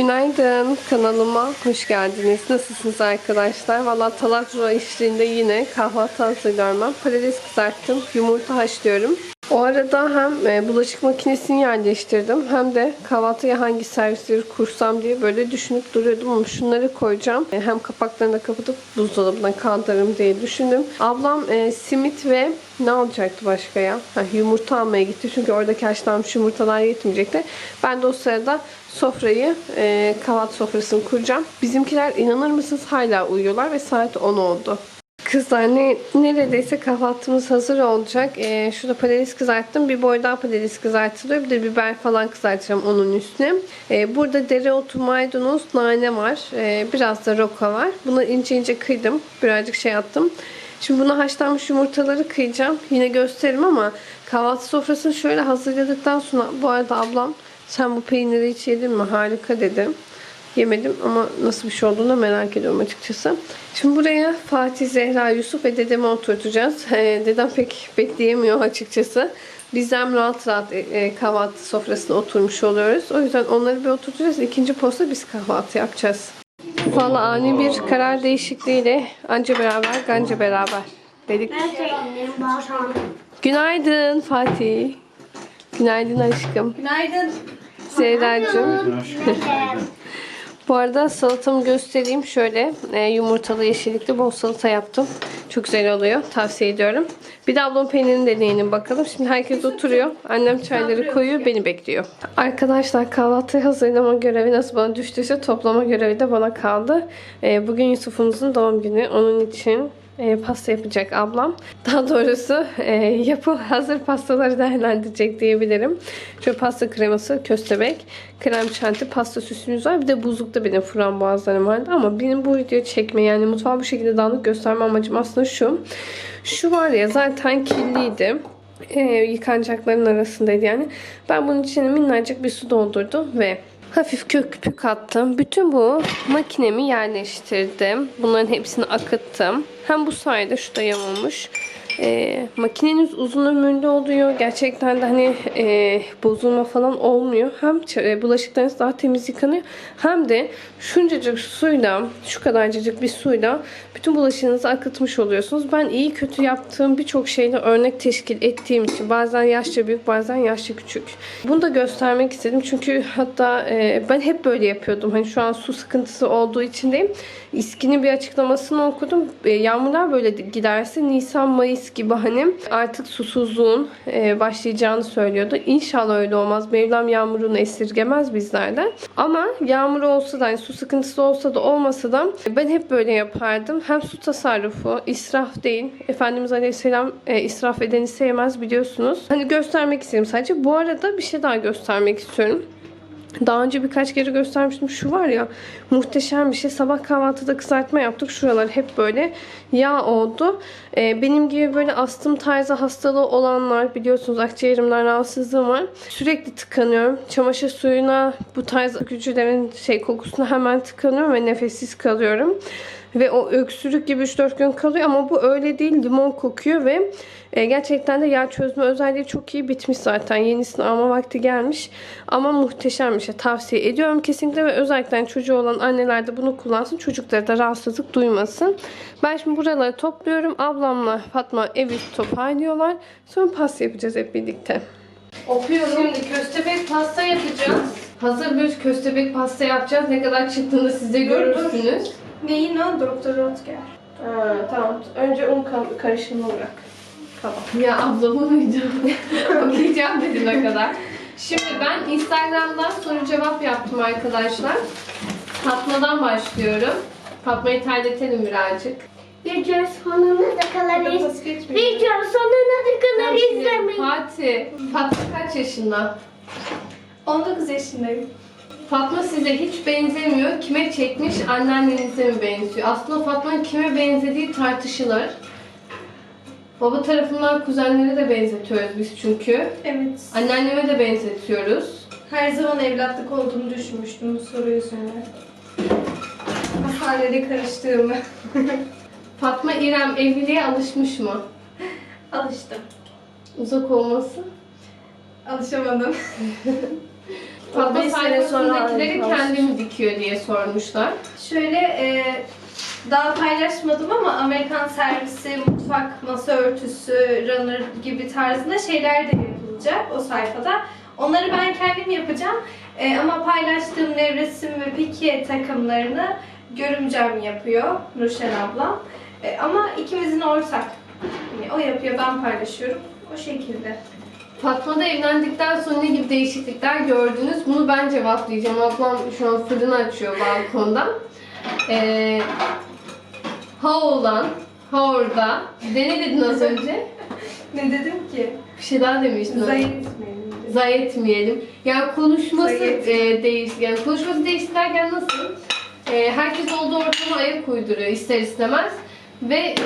Günaydın kanalıma hoş geldiniz. Nasılsınız arkadaşlar? Valla talakzura eşliğinde yine kahvaltı hazırlıyorum ben. Patates kızarttım, yumurta haşlıyorum. O arada hem e, bulaşık makinesini yerleştirdim hem de kahvaltıya hangi servisleri kursam diye böyle düşünüp duruyordum ama şunları koyacağım. E, Hem kapaklarını da kapatıp buzdolabına kaldırırım diye düşündüm. Ablam e, simit ve ne alacaktı başka ya? Ha, yumurta almaya gitti çünkü oradaki haşlanmış yumurtalar yetmeyecekti. Ben de o sırada sofrayı, e, kahvaltı sofrasını kuracağım. Bizimkiler inanır mısınız hala uyuyorlar ve saat 10 oldu. Kızlar ne, neredeyse kahvaltımız hazır olacak. Ee, şurada patates kızarttım. Bir boy daha patates kızartılıyor. Bir de biber falan kızartacağım onun üstüne. Ee, burada dereotu, maydanoz, nane var. Ee, biraz da roka var. Bunu ince ince kıydım. Birazcık şey attım. Şimdi buna haşlanmış yumurtaları kıyacağım. Yine gösteririm ama kahvaltı sofrasını şöyle hazırladıktan sonra bu arada ablam sen bu peyniri hiç yedin mi? Harika dedim. Yemedim ama nasıl bir şey olduğunu merak ediyorum açıkçası. Şimdi buraya Fatih, Zehra, Yusuf ve dedemi oturtacağız. Ee, dedem pek bekleyemiyor açıkçası. Bizden rahat rahat e, e, kahvaltı sofrasına oturmuş oluyoruz. O yüzden onları bir oturtacağız. İkinci posta biz kahvaltı yapacağız. Valla ani bir karar değişikliğiyle anca beraber, ganca beraber dedik. Günaydın Fatih. Günaydın aşkım. Günaydın. Zehra'cığım. Bu arada salatamı göstereyim. Şöyle e, yumurtalı yeşillikli bol salata yaptım. Çok güzel oluyor. Tavsiye ediyorum. Bir de ablam peynirini deneyelim bakalım. Şimdi herkes oturuyor. Annem çayları koyuyor. Beni bekliyor. Arkadaşlar kahvaltı hazırlama görevi nasıl bana düştüyse toplama görevi de bana kaldı. E, bugün Yusuf'umuzun doğum günü. Onun için e, pasta yapacak ablam. Daha doğrusu e, yapı hazır pastaları değerlendirecek diyebilirim. Şöyle pasta kreması, köstebek, krem şanti, pasta süsümüz var. Bir de buzlukta benim frambuazlarım vardı. Ama benim bu videoyu çekme yani mutfağı bu şekilde dağınık gösterme amacım aslında şu. Şu var ya zaten kirliydi. E, yıkanacakların arasındaydı yani. Ben bunun içine minnacık bir su doldurdum ve hafif köpük attım. Bütün bu makinemi yerleştirdim. Bunların hepsini akıttım. Hem bu sayede şu da yamulmuş. Ee, makineniz uzun ömürlü oluyor. Gerçekten de hani e, bozulma falan olmuyor. Hem e, bulaşıklarınız daha temiz yıkanıyor. Hem de şuncacık suyla, şu kadarcık bir suyla bütün bulaşığınızı akıtmış oluyorsunuz. Ben iyi kötü yaptığım birçok şeyle örnek teşkil ettiğim için bazen yaşça büyük bazen yaşça küçük. Bunu da göstermek istedim. Çünkü hatta e, ben hep böyle yapıyordum. Hani şu an su sıkıntısı olduğu için değil. İSKİ'nin bir açıklamasını okudum. E, yağmurlar böyle giderse Nisan Mayıs gibi hani artık susuzluğun e, başlayacağını söylüyordu. İnşallah öyle olmaz. Mevlam yağmurunu esirgemez bizlerden. Ama yağmur olsa da hani su sıkıntısı olsa da olmasa da ben hep böyle yapardım. Hem su tasarrufu, israf değil. Efendimiz Aleyhisselam e, israf edeni sevmez biliyorsunuz. Hani göstermek istedim sadece. Bu arada bir şey daha göstermek istiyorum. Daha önce birkaç kere göstermiştim. Şu var ya muhteşem bir şey. Sabah kahvaltıda kızartma yaptık. Şuralar hep böyle yağ oldu. Ee, benim gibi böyle astım tarzı hastalığı olanlar biliyorsunuz akciğerimden rahatsızlığım var. Sürekli tıkanıyorum. Çamaşır suyuna bu tarz gücülerin şey kokusuna hemen tıkanıyorum ve nefessiz kalıyorum. Ve o öksürük gibi 3-4 gün kalıyor ama bu öyle değil. Limon kokuyor ve e, gerçekten de yağ çözme özelliği çok iyi bitmiş zaten. Yenisini alma vakti gelmiş. Ama muhteşem bir şey. Tavsiye ediyorum kesinlikle ve özellikle çocuğu olan anneler de bunu kullansın. Çocukları da rahatsızlık duymasın. Ben şimdi buraları topluyorum. Ablamla Fatma evi toparlıyorlar. Sonra pasta yapacağız hep birlikte. Okuyorum. Şimdi köstebek pasta yapacağız. Hazır bir köstebek pasta yapacağız. Ne kadar çıktığını siz de görürsünüz. Neyin o? Doktor Rotger. Ha, tamam. Önce un ka- karışımını bırak. Tamam. Ya ablamı uyuyacağım. Okuyacağım dedim ne kadar. Şimdi ben Instagram'dan soru cevap yaptım arkadaşlar. Fatma'dan başlıyorum. Fatma'yı terletelim birazcık. Video sonuna da kadar iz... Pas geçmeyin. Sonuna da kadar izlemeyin. Fatih. Fatma kaç yaşında? 19 yaşındayım. Fatma size hiç benzemiyor. Kime çekmiş? Anneannenize mi benziyor? Aslında Fatma'nın kime benzediği tartışılır. Baba tarafından kuzenlere de benzetiyoruz biz çünkü. Evet. Anneanneme de benzetiyoruz. Her zaman evlatlık olduğumu düşünmüştüm bu soru yüzünden. Ailede karıştığımı. Fatma İrem evliliğe alışmış mı? Alıştım. Uzak olması. Alışamadım. Sene sonra sayfasındakileri aynı kendi mi dikiyor diye sormuşlar. Şöyle e, daha paylaşmadım ama Amerikan servisi, mutfak, masa örtüsü, runner gibi tarzında şeyler de yapılacak o sayfada. Onları ben kendim yapacağım. E, ama paylaştığım nevresim ve pikiye takımlarını görümcem yapıyor, Nurşen ablam. E, ama ikimizin ortak. Yani o yapıyor, ben paylaşıyorum. O şekilde. Fatma da evlendikten sonra ne gibi değişiklikler gördünüz? Bunu ben cevaplayacağım. Ablam şu an fırını açıyor balkonda. Ee, ha oğlan, ha orada. Bir de ne dedin az önce? Ne dedim ki? Bir şey daha demiştin. Zayi etmeyelim. Zayi etmeyelim. Yani konuşması e, değiş, yani konuşması değişti derken nasıl? E, herkes olduğu ortama ayak uyduruyor ister istemez. Ve e,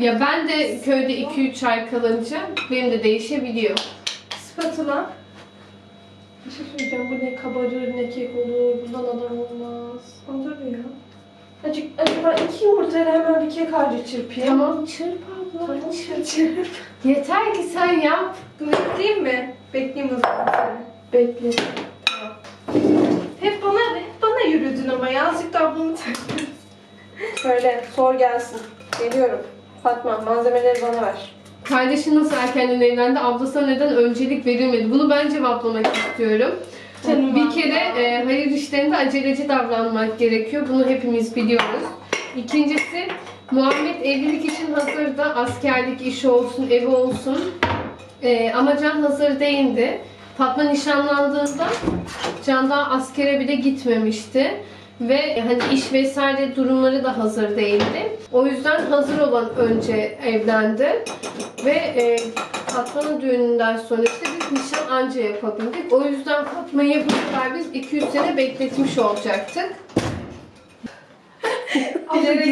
ya ben de köyde 2-3 ay kalınca benim de değişebiliyor. Spatula. Bir şey söyleyeceğim. Bu ne kabarır ne kek olur. Bundan adam olmaz. Olur ya. Acık, acaba iki yumurtayla hemen bir kek harcı çırpayım. Tamam çırp abla. Tamam çırp çırp. Yeter ki sen yap. Bekleyeyim mi? Bekleyeyim o zaman seni. Bekle. Tamam. Hep bana, hep bana yürüdün ama ya. Azıcık da ablamı takip Söyle, sor gelsin. Geliyorum. Fatma, malzemeleri bana ver. Kardeşin nasıl erkenden evlendi? Ablasına neden öncelik verilmedi? Bunu ben cevaplamak istiyorum. Canım bir kere e, hayır işlerinde aceleci davranmak gerekiyor. Bunu hepimiz biliyoruz. İkincisi Muhammed evlilik için hazırda. Askerlik işi olsun, evi olsun. E, ama Can hazır değildi. Fatma nişanlandığında Can daha askere bile gitmemişti. Ve hani iş vesaire durumları da hazır değildi. O yüzden hazır olan önce evlendi. Ve e, Fatma'nın düğününden sonra işte biz nişan anca yapabildik. O yüzden Fatma'yı yapacaklar biz 200 sene bekletmiş olacaktık. Bilerek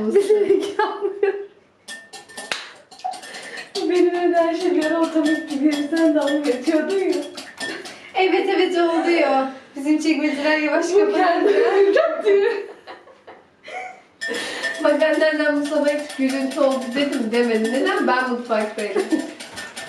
mısın? Bilerek yapmıyor. Benim evde her şey bir ara otomatik gibi sen dalga geçiyordun ya. Evet evet oluyor. Bizim çekmeceler yavaş kapanınca. Bak annemden bu sabah gürültü oldu dedim demedi. Neden? Ben mutfaktayım.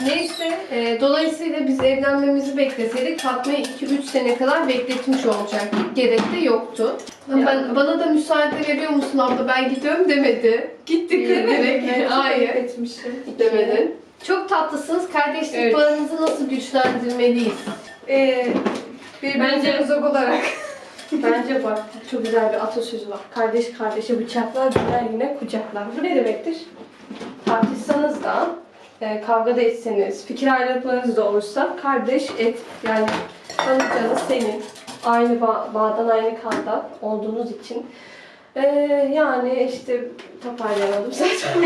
Neyse, e, dolayısıyla biz evlenmemizi bekleseydik Fatma'yı 2-3 sene kadar bekletmiş olacaktık. Gerek de yoktu. Ben, bana da müsaade veriyor musun abla ben gidiyorum demedi. Gittik direkt. Hayır. Etmişim. Demedin. Çok tatlısınız. Kardeşlik Evet. bağınızı nasıl güçlendirmeliyiz? Ee, birbirimize Bence- uzak olarak. Bence bak çok güzel bir atasözü var. Kardeş kardeşe bıçaklar, güler yine kucaklar. Bu ne demektir? Tartışsanız da, e, kavga da etseniz, fikir ayrılıklarınız da olursa kardeş et. Yani canı senin. Aynı bağ, bağdan aynı kandan olduğunuz için. Ee, yani işte toparlayamadım zaten.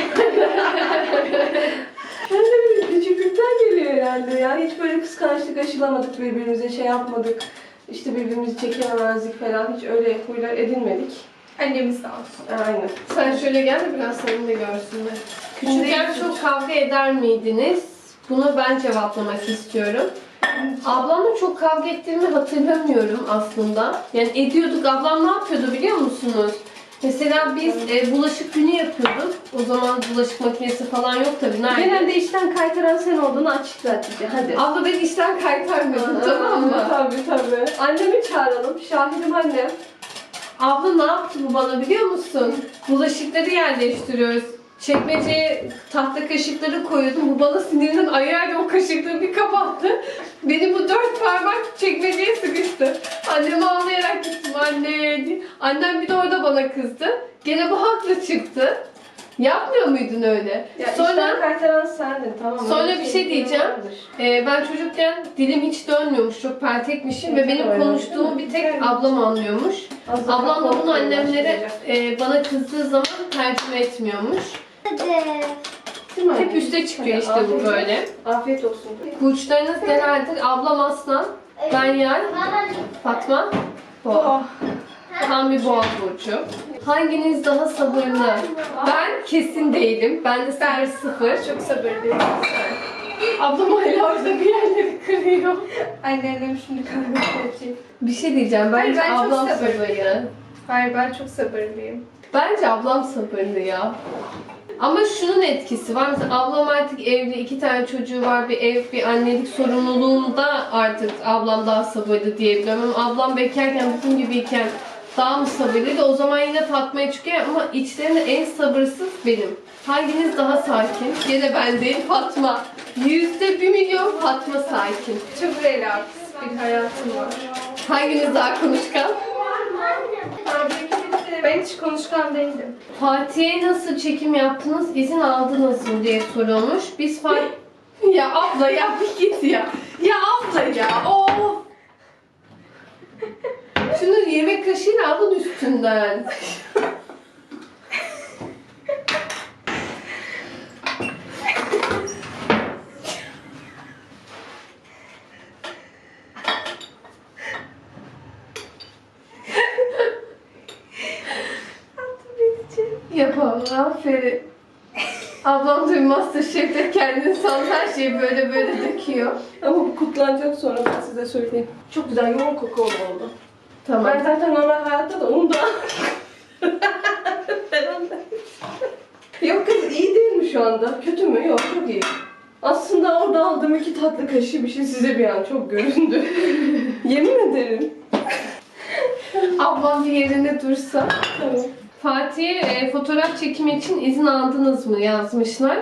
Ben de bir küçüklükten geliyor herhalde ya. Hiç böyle kıskançlık aşılamadık birbirimize şey yapmadık. İşte birbirimizi çekememezlik falan hiç öyle huylar edinmedik. Annemiz sağ olsun. Aynen. Sen şöyle gel de biraz seni de görsünler. Küçükken Küçük. çok kavga eder miydiniz? Bunu ben cevaplamak istiyorum. Ablamla çok kavga ettiğimi hatırlamıyorum aslında. Yani ediyorduk. Ablam ne yapıyordu biliyor musunuz? Mesela biz e, bulaşık günü yapıyorduk. O zaman bulaşık makinesi falan yok tabii. Nerede? Genelde işten kaytaran sen olduğunu açıkla Hatice. Hadi. Abla ben işten kaytarmıyordum tamam mı? Tabii tabii. Annemi çağıralım. Şahidim annem. Abla ne yaptı bu bana biliyor musun? Bulaşıkları yerleştiriyoruz. Çekmeceye tahta kaşıkları koyuyordum. Bu bana sinirinden ayağıyla o kaşıkları bir kapattı. Beni bu dört parmak çekmeceye sıkıştı. Anneme ağlayarak gittim anne. Annem bir de orada bana kızdı. Gene bu haklı çıktı. Yapmıyor muydun öyle? Ya Sonra kaytaran sendin tamam? Sonra bir şey diyeceğim. vardır. Ee, ben çocukken dilim hiç dönmüyormuş, çok peltekmişim ve Evet, benim öyle, konuştuğumu bir tek Evet. ablam anlıyormuş. Az daha Ablam da bunu annemlere e, bana kızdığı zaman tercüme etmiyormuş. Mi Hep üste çıkıyor Hadi, işte bu afiyet böyle. Afiyet olsun. Burçlarınız geneldir. Ablam aslan, ben yay, Fatma boğa. Tam bir boğa burcu. Hanginiz daha sabırlı? Ben kesin değilim. Ben de sabır sıfır. Çok sabırlıyım. Ablam hala orada bir yerleri kırıyor. Anneannem şimdi kahve edecek. Bir şey diyeceğim. Hayır, Bence ben çok ablam sabırlıyım. sabırlı. Hayır ben çok sabırlıyım. Bence ablam sabırlı ya. Ama şunun etkisi var. Mesela ablam artık evli, iki tane çocuğu var, bir ev, bir annelik sorumluluğunda artık ablam daha sabırlı diyebiliyorum. Ama ablam bekarken, bizim gibiyken daha mı sabırlıydı? O zaman yine tatmaya çıkıyor ama içlerinde en sabırsız benim. Hanginiz daha sakin? Yine ben değil, Fatma. Yüzde bir milyon Fatma sakin. Çok relax bir hayatım var. Hanginiz daha konuşkan? Ben hiç konuşkan değilim. Fatih'e nasıl çekim yaptınız, izin aldınız mı diye sorulmuş. Biz Fatih... ya abla ya bir git ya. Ya abla ya. Of. Şunu yemek kaşığıyla alın üstünden. Aferin. Ablam tabii Masterchef'te kendini san her şeyi böyle böyle döküyor. Ama bu kutlanacak sonra ben size söyleyeyim. Çok güzel yoğun kokulu oldu. Tamam. Ben zaten normal hayatta da onu da... Yok kız iyi değil mi şu anda? Kötü mü? Yok çok iyi. Aslında orada aldığım iki tatlı kaşığı bir şey size bir an çok göründü. Yemin ederim. Ablam bir yerinde dursa. Tamam. Fatih'e e, fotoğraf çekimi için izin aldınız mı yazmışlar.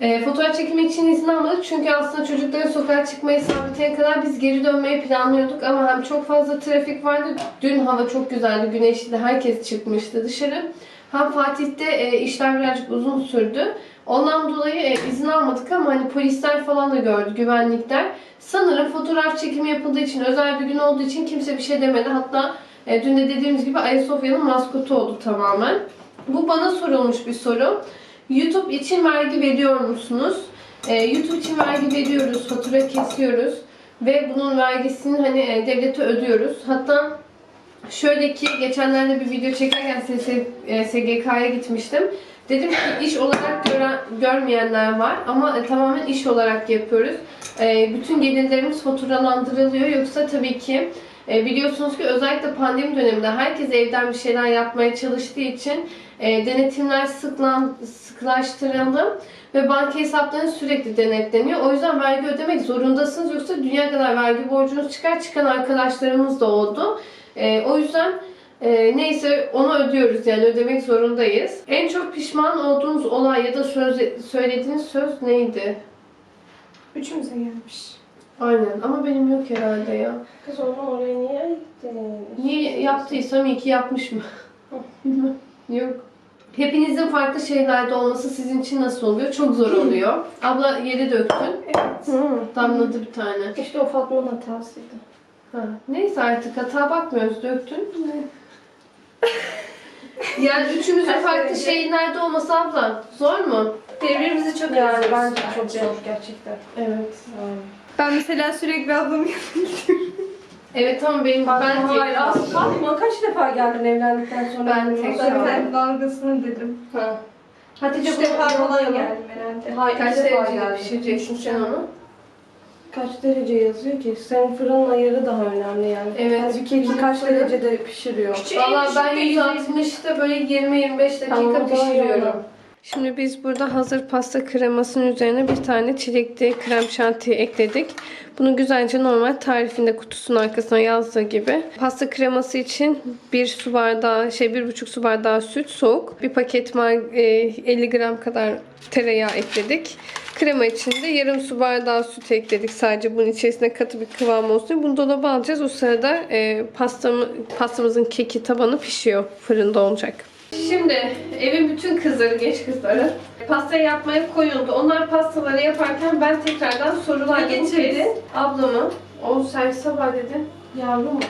E, fotoğraf çekimi için izin almadık çünkü aslında çocukların sokağa çıkmayı sabiteye kadar biz geri dönmeyi planlıyorduk ama hem çok fazla trafik vardı. Dün hava çok güzeldi, güneşli, herkes çıkmıştı dışarı. Hem Fatih'te e, işler birazcık uzun sürdü. Ondan dolayı e, izin almadık ama hani polisler falan da gördü, güvenlikler. Sanırım fotoğraf çekimi yapıldığı için, özel bir gün olduğu için kimse bir şey demedi. Hatta e, dün de dediğimiz gibi Ayasofya'nın maskotu oldu tamamen. Bu bana sorulmuş bir soru. YouTube için vergi veriyor musunuz? E, YouTube için vergi veriyoruz, fatura kesiyoruz ve bunun vergisini hani e, devlete ödüyoruz. Hatta şöyle ki geçenlerde bir video çekerken SS, e, SGK'ya gitmiştim. Dedim ki iş olarak gören, görmeyenler var ama e, tamamen iş olarak yapıyoruz. E, bütün gelirlerimiz faturalandırılıyor. Yoksa tabii ki e, biliyorsunuz ki özellikle pandemi döneminde herkes evden bir şeyler yapmaya çalıştığı için e, denetimler sıklan, sıklaştırıldı ve banka hesapları sürekli denetleniyor. O yüzden vergi ödemek zorundasınız. Yoksa dünya kadar vergi borcunuz çıkar. Çıkan arkadaşlarımız da oldu. E, o yüzden e, neyse onu ödüyoruz yani ödemek zorundayız. En çok pişman olduğunuz olay ya da söz, söylediğiniz söz neydi? Üçümüze gelmiş. Aynen ama benim yok herhalde ya. Kız onu oraya niye gittin? Niye yaptıysam iyi ki yapmış mı? Bilmem. Yok. Hepinizin farklı şeylerde olması sizin için nasıl oluyor? Çok zor oluyor. Abla yere döktün. Evet. Damladı bir tane. İşte o Fatma'nın hatasıydı. Ha. Neyse artık hata bakmıyoruz. Döktün. yani üçümüzün farklı derece? şeylerde olması abla. Zor mu? Birbirimizi çok Yani özlüyoruz bence çok zor gerçekten. Evet. Ben mesela sürekli ablamı Evet ama benim ben Ben hayır aslında Fatma kaç defa geldin evlendikten sonra? Ben tek Zaten- dalgasını dedim. Ha. Hatice Üç defa falan geldim geldi. herhalde. Hayır, Kaç derecede geldi. pişireceksin sen onu? Kaç derece yazıyor ki? Senin fırının ayarı daha önemli yani. Evet. Hani bir keki kaç fırın- derecede pişiriyor? Küçük- Valla en ben düşük de 160'ta böyle 20-25 dakika Tamam, pişiriyorum. Şimdi biz burada hazır pasta kremasının üzerine bir tane çilekli krem şanti ekledik. Bunu güzelce normal tarifinde kutusunun arkasına yazdığı gibi. Pasta kreması için bir su bardağı, şey bir buçuk su bardağı süt soğuk. Bir paket mar- e, 50 gram kadar tereyağı ekledik. Krema için de yarım su bardağı süt ekledik. Sadece bunun içerisine katı bir kıvam olsun. Bunu dolaba alacağız. O sırada e, pastamı, pastamızın keki tabanı pişiyor. Fırında olacak. Şimdi evin bütün kızları, genç kızları pasta yapmaya koyuldu. Onlar pastaları yaparken ben tekrardan sorular getirdim. Ablamı. O servis sabah dedi. Yavrum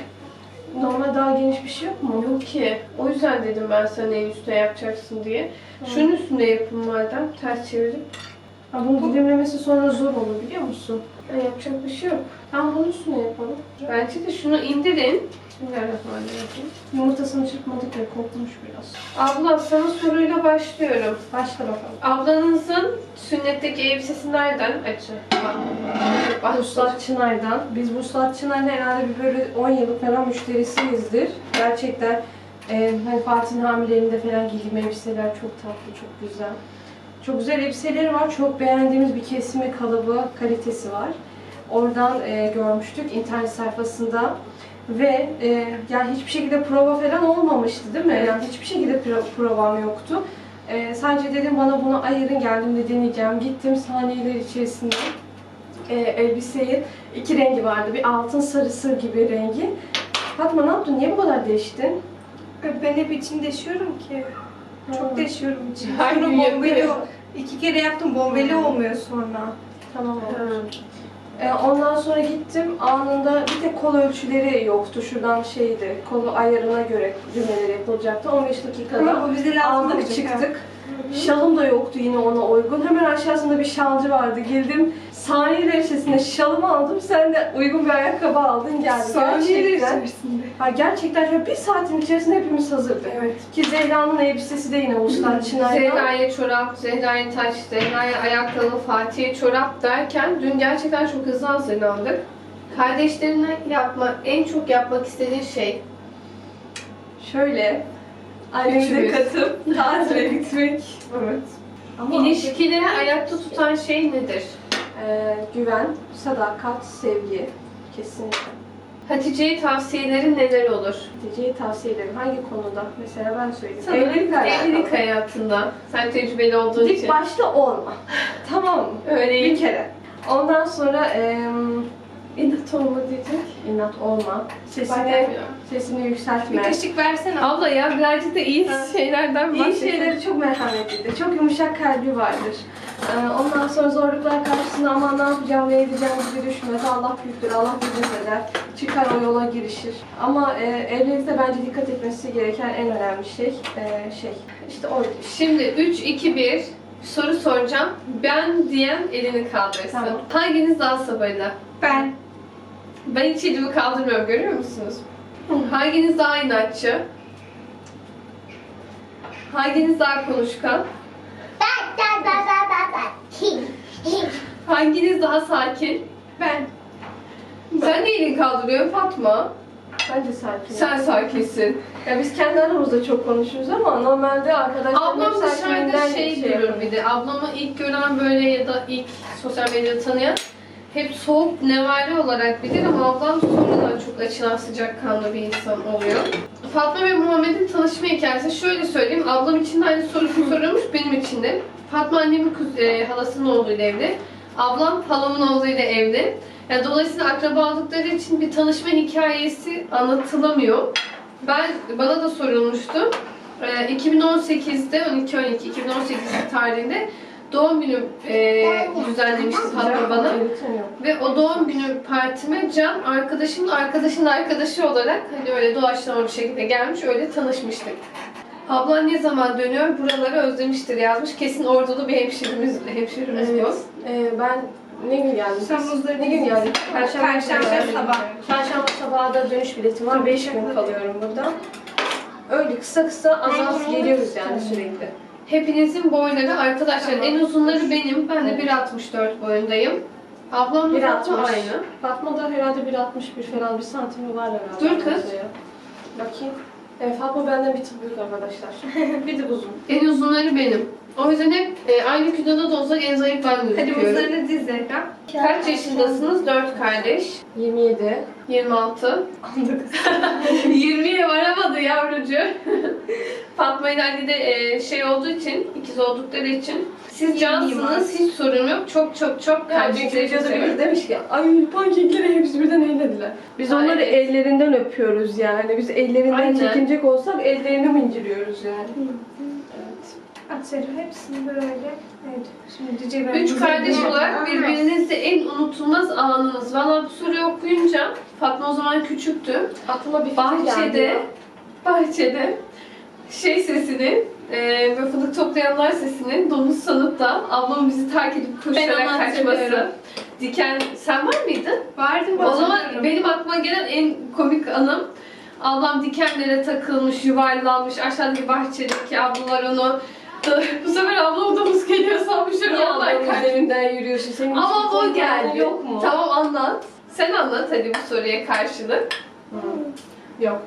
normal daha geniş bir şey yok mu? Yok ki. O yüzden dedim ben sana en üstte yapacaksın diye. Şunun üstünde yapın madem. Ters çevirip. Ha, bunun dilimlemesi sonra zor olur biliyor musun? Ha, yapacak bir şey yok. Tam bunun üstüne yapalım. Bence de şunu indirin. Bismillahirrahmanirrahim. Yumurtasını çırpmadık ya kokmuş biraz. Abla sana soruyla başlıyorum. Başla bakalım. Ablanızın sünnetteki elbisesi nereden? Açın. Bak. Vuslat Çınar'dan. Biz Vuslat Çınar'ın herhalde bir böyle 10 yıllık falan müşterisiyizdir. Gerçekten Ee, hani Fatih'in hamilelerinde falan giydiğim elbiseler çok tatlı, çok güzel. Çok güzel elbiseleri var. Çok beğendiğimiz bir kesimi, kalıbı, kalitesi var. Oradan e, görmüştük internet sayfasında. Ve e, yani hiçbir şekilde prova falan olmamıştı değil mi? Yani hiçbir şekilde pro- provam yoktu. E, sadece dedim bana bunu ayırın geldim de deneyeceğim. Gittim saniyeler içerisinde e, elbiseyi iki rengi vardı. Bir altın sarısı gibi rengi. Fatma ne yaptın? Niye bu kadar değiştin? Ben hep için deşiyorum ki. Çok deşiyorum için. Her gün yapıyor. İki kere yaptım bombeli olmuyor sonra. Tamam oldu. E, ondan sonra gittim. Anında bir tek kol ölçüleri yoktu. Şuradan şeydi. Kolu ayarına göre düğmeleri yapılacaktı. 15 dakikada. Ama bu bize lazım Aldık olacak çıktık. Şalım da yoktu yine ona uygun. Hemen aşağısında bir şalcı vardı. Girdim saniyeler içerisinde şalımı aldım. Sen de uygun bir ayakkabı aldın geldin. Saniyeler Gerçekten. içerisinde. Ha, gerçekten şöyle bir saatin içerisinde hepimiz hazırdık. Evet. Ki Zehra'nın elbisesi de yine Uluslar Çınar'dan. Zehra'ya çorap, Zehra'ya taş, Zehra'ya ayakkabı, Fatih'e çorap derken dün gerçekten çok hızlı hazırlandık. Kardeşlerine yapma, en çok yapmak istediğin şey Şöyle ailemize Üçümüz. katıp tatile gitmek. evet. Ama İlişkileri ayakta tutan şey nedir? Ee, güven, sadakat, sevgi kesinlikle. Hatice'ye tavsiyelerin neler olur? Diyeceği tavsiye ederim. Hangi konuda? Mesela ben söyleyeyim. Sana Evlilik alakalı. Evlilik hayatında. Sen tecrübeli olduğun İlk için. başta olma. tamam mı? Öyle Bir kere. Ondan sonra em, İnat olma diyecek. inat olma. Sesini, sesini Bir yükseltme. kaşık versene. Abla ya birazcık da iyi Ha. şeylerden İyi bahsedelim. şeyleri çok merhametlidir. Çok yumuşak kalbi vardır. Ee, ondan sonra zorluklar karşısında aman ne yapacağım, ne edeceğim gibi düşünmez. Allah büyüktür, Allah bilir eder. Çıkar o yola girişir. Ama e, evlilikte bence dikkat etmesi gereken en önemli şey, e, şey işte o Şimdi 3, 2, 1 soru soracağım. Ben diyen elini kaldırsın. Tamam. Hanginiz daha sabırlı? Ben. Ben hiç elimi kaldırmıyorum görüyor musunuz? Hanginiz daha inatçı? Hanginiz daha konuşkan? Da da da da da da. Kim? Hanginiz daha sakin? Ben. Sen de elini kaldırıyorsun Fatma. bence sakin. Sen sakinsin. Ya biz kendi aramızda çok konuşuruz ama normalde arkadaşlarım Ablam dışarıda şey durur bir de. Ablamı ilk gören böyle ya da ilk sosyal medyada tanıyan hep soğuk nevali olarak bilir ama ablam sonradan çok açılan sıcakkanlı bir insan oluyor. Fatma ve Muhammed'in tanışma hikayesi şöyle söyleyeyim. Ablam için de aynı soru sorulmuş benim için de. Fatma annemin e, halasının oğluyla evli. Ablam halamın oğluyla evli. Yani dolayısıyla akraba oldukları için bir tanışma hikayesi anlatılamıyor. Ben bana da sorulmuştu. Ee, 2018'de 12-12 2018 tarihinde doğum günü e, düzenlemişti Fatma bana. Ve o doğum günü partime Can arkadaşımın arkadaşının arkadaşı olarak hani öyle doğaçlama bir şekilde gelmiş öyle tanışmıştık. Ablan ne zaman dönüyor buraları özlemiştir yazmış. Kesin ordulu bir hemşirimiz, hemşirimiz bu. Evet. Ee, ben ne gün geldim? Temmuz'da ne gün geldik? Perşembe, Perşembe sabah. Çarşamba sabahı da dönüş biletim var. 5 gün kalıyorum burada. Öyle kısa kısa az az geliyoruz yani sürekli. Hepinizin boyları arkadaşlar Tamam. en uzunları benim. Ben de 1.64 boyundayım. Ablamla Fatma 1.60. aynı. Fatma da herhalde 1.61 falan bir santimi var herhalde. Dur kız. Bakayım. Evet, Fatma benden bir tık büyük arkadaşlar. bir tık uzun. En uzunları benim. O yüzden hep e, aynı kiloda da olsak en zayıf ben Hadi gözüküyorum. omuzlarını diz Zehra. Kaç yaşındasınız? 4 kardeş. 27. 26. 20'ye İle Ali de e, şey olduğu için, ikiz oldukları için. Siz cansınız, hiç sorun yok. Çok çok çok Ya dünkü kardeşleri videoda seviyorum. birisi demiş ki ay pankekleri hepsi birden eğlediler. Biz Ha, onları evet. ellerinden öpüyoruz yani. Biz ellerinden Aynen. çekinecek olsak ellerini minciriyoruz yani. Evet. At Zehra hepsini böyle. Evet. Şimdi Ceylan. Üç kardeş olarak birbirinizle en unutulmaz anınız. Valla bu soruyu okuyunca Fatma o zaman küçüktü. Aklıma bir fikir geldi. Bahçede, bahçede şey sesini, e, böyle fındık toplayanlar sesini domuz sanıp da ablamın bizi terk edip koşarak onu kaçması. hatırlıyorum. Diken, sen var mıydın? Vardım O zaman benim aklıma gelen en komik anım ablam dikenlere takılmış, yuvarlanmış, aşağıdaki bahçedeki ablalar onu bu sefer ablam domuz geliyor sanmışlar. Niye onlar ablamın kaçmış. üzerinden yürüyorsun? Senin Ama hiç o geldi. Yok mu? Tamam anlat. Sen anlat hadi bu soruya karşılık. Yok.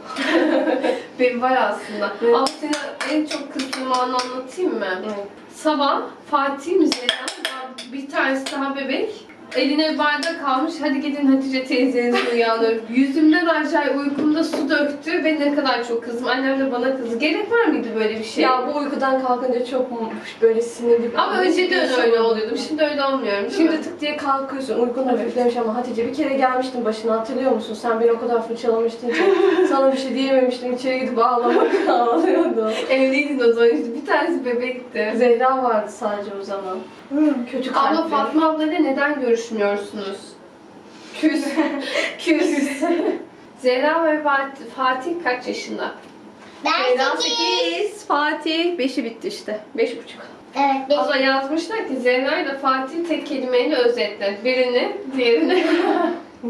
Benim var aslında. Evet. Ama seni en çok kızdığım anı anlatayım mı? Evet. Sabah Fatih Zeydan bir tanesi daha bebek. Eline bir bardak almış. Hadi gidin Hatice teyzeniz uyanır. Yüzümden aşağı uykumda su döktü. Ben ne kadar çok kızdım. Annem de bana kızdı. Gerek var mıydı böyle bir şey? Ya bu uykudan kalkınca çok böyle sinirli bir Ama önceden öyle oluyordum. Şimdi öyle olmuyorum. Şimdi mi? tık diye kalkıyorsun. Uykun hafiflemiş ama Hatice bir kere gelmiştin başına hatırlıyor musun? Sen beni o kadar fırçalamıştın ki sana bir şey diyememiştim. İçeri gidip ağlamak ağlıyordu. Evliydin o zaman işte. Bir tanesi bebekti. Zehra vardı sadece o zaman. Kötü kalpli. Abla Fatma ablayla neden görüşmüyorsunuz? Küs. Küs. Zehra ve Fatih, Fatih kaç yaşında? Ben Zehra sekiz. Fatih 5'i bitti işte. 5,5. Evet, beş. Abla yazmışlar ki Zehra ile Fatih tek kelimeyle özetle. Birini, diğerini.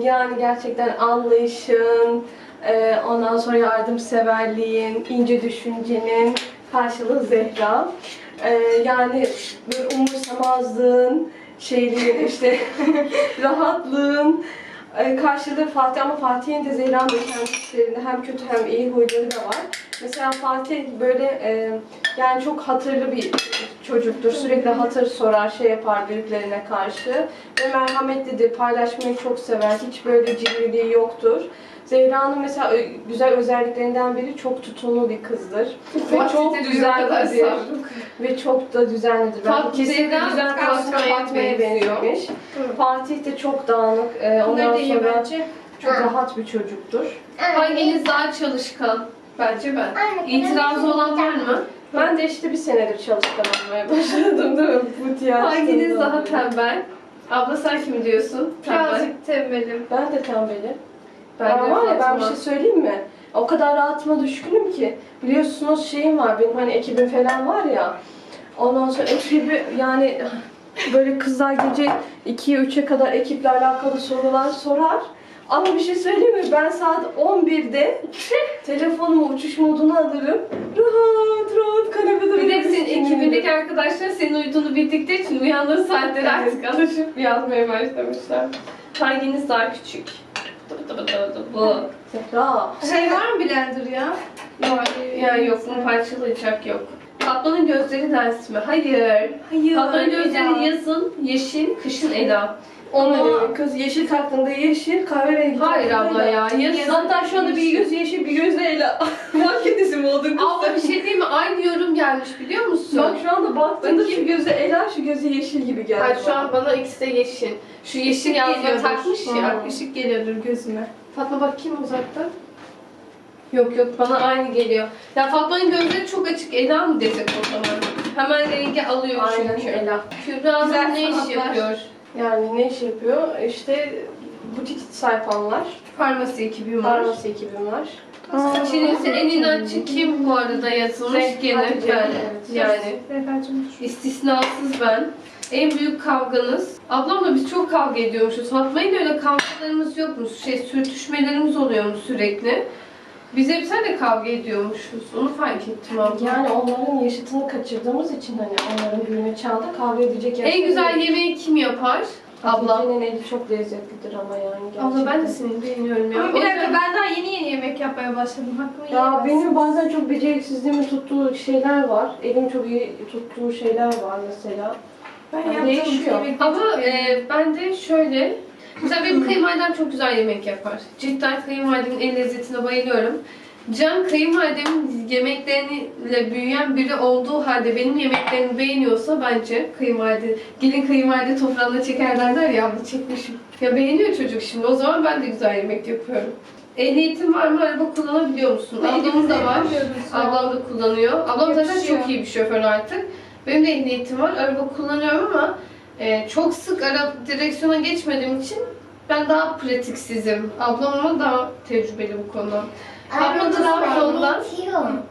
Yani gerçekten anlayışın, e, ondan sonra yardımseverliğin, ince düşüncenin karşılığı Zehra. E, yani böyle umursamazlığın, şeyliğin işte rahatlığın e, karşılığı Fatih ama Fatih'in de Zehra'nın da kendi hem kötü hem iyi huyları da var. Mesela Fatih böyle e, yani çok hatırlı bir çocuktur. Sürekli hatır sorar, şey yapar büyüklerine karşı. Ve merhametlidir, paylaşmayı çok sever. Hiç böyle cimriliği yoktur. Zehra'nın mesela ö- güzel özelliklerinden biri çok tutumlu bir kızdır. Ve çok sabrı. Ve çok da düzenlidir. Ben kesinlikle Zehra düzen konusunda Fatma'ya Fatma'ya benziyor. benzemiş. Fatih de çok dağınık. Ee, ondan Bunları da iyi sonra bence. çok rahat bir çocuktur. Hanginiz daha çalışkan? Bence ben. İtirazı olan var mı? Ben de işte bir senedir çalışkan olmaya başladım değil mi? Bu. Hanginiz daha tembel? Abla sen kim diyorsun? Tembel. Birazcık tembelim. Ben de tembelim. Ben Ben var ya ben bir şey söyleyeyim mi? O kadar rahatıma düşkünüm ki. Biliyorsunuz şeyim var benim hani ekibim falan var ya. Ondan sonra ekibi yani böyle kızlar gece 2'ye 3'e kadar ekiple alakalı sorular sorar. Ama bir şey söyleyeyim mi? Ben saat 11'de telefonumu uçuş moduna alırım. Rahat rahat kanepede Bir de senin ekibindeki arkadaşlar senin uyuduğunu bildikleri için uyandığı saatleri artık alışıp yazmaya başlamışlar. Hanginiz daha küçük? Bu. Şey var mı blender ya? Var. Yani yok, bunu parçalayacak yok. Fatma'nın gözleri lens mi? Hayır. Hayır. Fatma'nın Ela. gözleri yazın yeşil, kışın Ela. Ama- kız yeşil taktığında yeşil, kahverengi Hayır abla ya. Yazın Hatta şu anda bir göz yeşil, bir göz Ela. Bak kedisi mi oldun kız? Abla bir şey değil mi? Aynı yorum gelmiş biliyor musun? Bak şu anda baktığında Bakayım. şu gözü Ela, şu gözü yeşil gibi geldi. Hayır şu an bana ikisi de yeşil. Şu yeşil yazma geliyordur. takmış ya. Hı. Işık geliyordur gözüme. Fatma bakayım uzaktan. Yok yok bana aynı geliyor. Ya Fatma'nın gözleri çok açık. Ela mı desek o zaman? Hemen rengi alıyor Aynen çünkü. Ela. Kübra Hanım Güzel ne iş sanatlar. yapıyor? Yani ne iş yapıyor? İşte butik sayfanlar, Farmasi ekibim var. farmasi ekibim var. İçinizde en inatçı kim bu arada yazılmış? Gene evet. Yani istisnasız ben. En büyük kavganız. Ablamla biz çok kavga ediyormuşuz. Fatma'yla öyle kavgalarımız yokmuş. Şey sürtüşmelerimiz oluyormuş sürekli. Biz hep seninle kavga ediyormuşuz. Onu fark ettim abla. Yani onların yaşıtını kaçırdığımız için hani onların büyüme çağında kavga edecek En güzel yemeği kim yapar? Abla. Hatice'nin eli çok lezzetlidir ama yani gerçekten. Abla ben de seni beğeniyorum ya. Ama bir O dakika yüzden- ben daha yeni yeni yemek yapmaya başladım. Hakkımı Ya yiyemezsin. benim bazen çok beceriksizliğimin tuttuğu şeyler var. Elim çok iyi tuttuğu şeyler var mesela. ben Yani yaptığım değişiyor. yemek Ama e, ben de şöyle, mesela benim kayınvalidem çok güzel yemek yapar. Cidden kayınvalidemin el lezzetine bayılıyorum. Can kayınvalidemin yemekleriyle büyüyen biri olduğu halde benim yemeklerimi beğeniyorsa bence kayınvalide, gelin kayınvalide toprağına çeker derler ya abla çekmişim. Ya beğeniyor çocuk şimdi o zaman ben de güzel yemek yapıyorum. Ehliyetin var mı? Araba kullanabiliyor musun? Ablamın da var. Ablam da kullanıyor. Ablam zaten çok iyi bir şoför artık. Benim de ehliyetim var. Araba kullanıyorum ama e, çok sık ara direksiyona geçmediğim için ben daha pratiksizim. Ablam ama daha tecrübeli bu konuda. Fatma Trabzon'da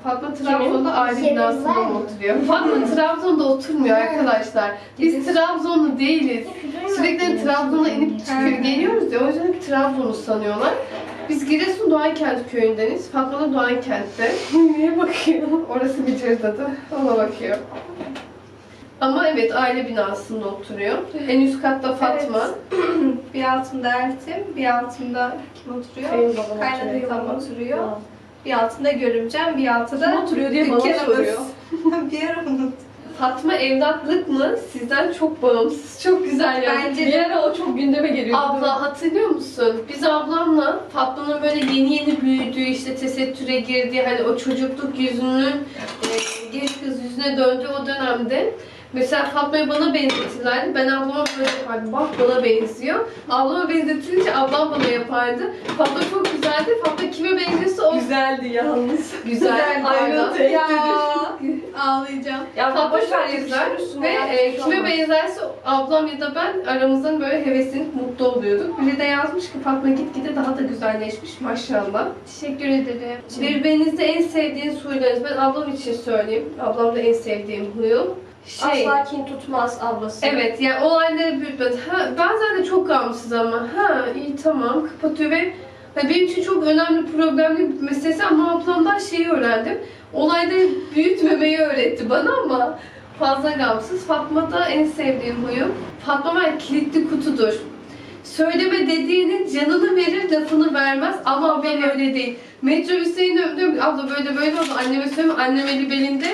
Fatma Trabzon'da aile binasında oturuyor. Fatma Trabzon'da oturmuyor arkadaşlar. Biz Trabzonlu değiliz. Sürekli Trabzon'a inip çıkıyor, geliyoruz ya o yüzden hep Trabzon'u sanıyorlar. Biz Giresun Doğankent köyündeniz. Fatma da Doğankent'te. Niye bakıyorsun? Orası bir cırdadı. Ona bakıyor. Ama evet aile binasında oturuyor. En üst katta Fatma. Bir altımda Ertim, bir altımda kim oturuyor? Babam Kaynadı oturuyor. oturuyor. Bir altında görümcem, bir altında Kim oturuyor diye bana soruyor. bir ara unuttum. Fatma evlatlık mı? Sizden çok bağımsız. Çok güzel yani. Bence Bir ara o çok gündeme geliyor. Abla hatırlıyor musun? Biz ablamla Fatma'nın böyle yeni yeni büyüdüğü işte tesettüre girdiği hani o çocukluk yüzünün e, genç kız yüzüne döndüğü o dönemde Mesela Fatma'yı bana benzetirlerdi. Ben ablama böyle yapardım. Bak bana benziyor. Ablama benzetilince ablam bana yapardı. Fatma çok güzeldi. Fatma kime benziyorsa o Güzeldi yalnız. güzel. Ayrıntı ya ağlayacağım. Ya Fatma boş ver çok yakıştırırsın ve e, kime benzerse ablam ya da ben aramızdan böyle heveslenip mutlu oluyorduk. Biri de yazmış ki Fatma gitgide daha da güzelleşmiş maşallah. Teşekkür ederim. Birbirinizde en sevdiğiniz huylarınız. Ben ablam için söyleyeyim. Ablamda en sevdiğim huyum. Şey, Asla kin tutmaz ablası. Evet yani olayları büyütmez. Ha, bazen de çok gamsız ama ha iyi tamam kapatıyor ve ha, benim için çok önemli problemli bir meselesi ama ablamdan şeyi öğrendim. Olayları büyütmemeyi öğretti bana ama fazla gamsız. Fatma da en sevdiğim huyum. Fatma var kilitli kutudur. Söyleme dediğinin canını verir, lafını vermez ama ben öyle değil. Metrobüste diyorum abla böyle böyle oldu. Anneme söyleme, annem eli belinde.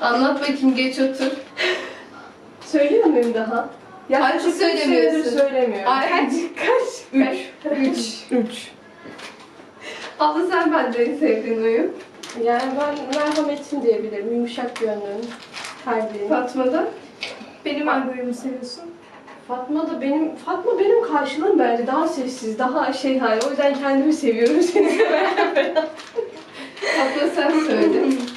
Anlat bakayım geç otur. Söylüyor muyum daha? Kaç Yaklaşık üç senedir söylemiyorsun? söylemiyorum. Ay kaç? Kaç? Üç. Üç. Üç. Abla sen bence en sevdiğin oyun. Yani ben merhametim diyebilirim. Yumuşak gönlüm. Kalbim. Fatma'da. Benim hangi uyumu seviyorsun? Fatma da benim Fatma benim karşılığım bence daha sessiz, daha şey hani o yüzden kendimi seviyorum seni severken. Fatma sen söyle.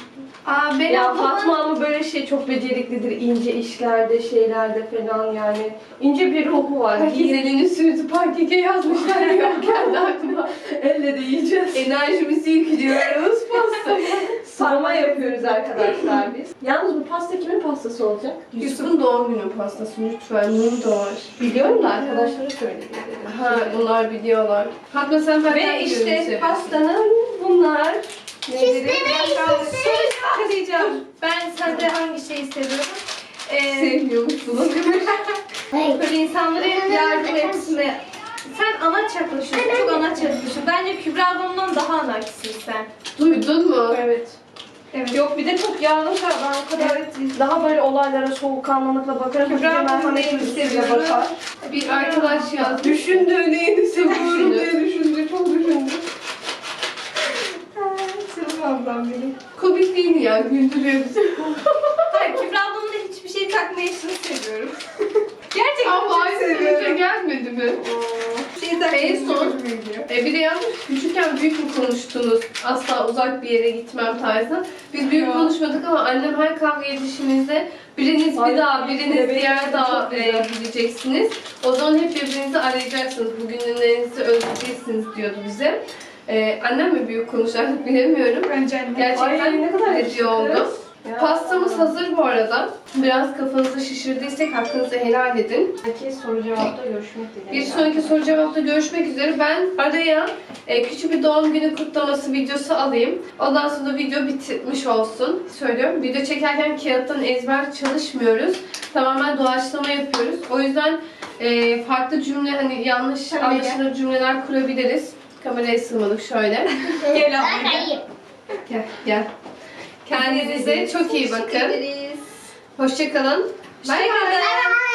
Aa ben ya ablamın- Fatma ama böyle şey çok beceriklidir ince işlerde, şeylerde falan yani ince bir ruhu var. Herkes elini sürdü pankeke yazmışlar ya kendi aklıma. elle de yiyeceğiz. Enerjimizi yüklüyoruz pasta. Sarma yapıyoruz arkadaşlar biz. Yalnız bu pasta kimin pastası olacak? Yusuf'un doğum günü pastası lütfen. Nur doğar. Biliyorum da arkadaşlara söyledim. Ha bunlar biliyorlar. Fatma sen benden Ve işte pastanın bunlar. Neleri? Soru diyeceğim. Ben sende hangi şeyi seviyorum? Ee, Sevmiyormuşsun. Hayır. böyle insanlara yardım etme. Sen anaç yaklaşıyorsun. Çok anaç yaklaşıyorsun. Bence Kübra ablamdan daha anaçsın sen. Duydun mu? Evet. Evet. Yok bir de çok yalnız ben o kadar daha böyle olaylara soğukkanlılıkla bakarım. Kübra Kübra ablamın merhamet neyini duygusuyle seviyorum? bakar. Bir arkadaş yazdı. Düşündü neyini seviyorum diye düşündü. Çok düşündü. Ablam benim. Komik değil mi ya? Güldürüyor bizi. Hayır Kübra ablamın da hiçbir şey takmayışını seviyorum. Gerçekten Ama çok aynı seviyorum. gelmedi mi? Şey En son e, bir de yalnız küçükken büyük mü konuştunuz? Asla uzak bir yere gitmem tarzı. Biz büyük Ya. konuşmadık ama annem her kavga edişimizde biriniz bir Ay, daha, biriniz evet, diğer çok daha güzel. e, gideceksiniz. O zaman hep birbirinizi arayacaksınız. Bugünlerinizi özleyeceksiniz diyordu bize. E, annem mi büyük konuşardık bilemiyorum. Bence anne. Gerçekten Ay, ne kadar hediye oldu. Ya. Pastamız hazır bu arada. Biraz kafanızı şişirdiysek hakkınızı helal edin. Herkes soru cevapta görüşmek dileğiyle. Bir sonraki soru cevapta görüşmek üzere. Ben araya e, küçük bir doğum günü kutlaması videosu alayım. Ondan sonra video bitmiş olsun. Söylüyorum. Video çekerken kağıttan ezber çalışmıyoruz. Tamamen doğaçlama yapıyoruz. O yüzden e, farklı cümle hani yanlış anlaşılır cümleler kurabiliriz. Kameraya sığmadık şöyle. Gel abla. Hayır. Gel gel. Kendinize çok iyi bakın. Hoşçakalın. Bay bay. Hoşçakalın.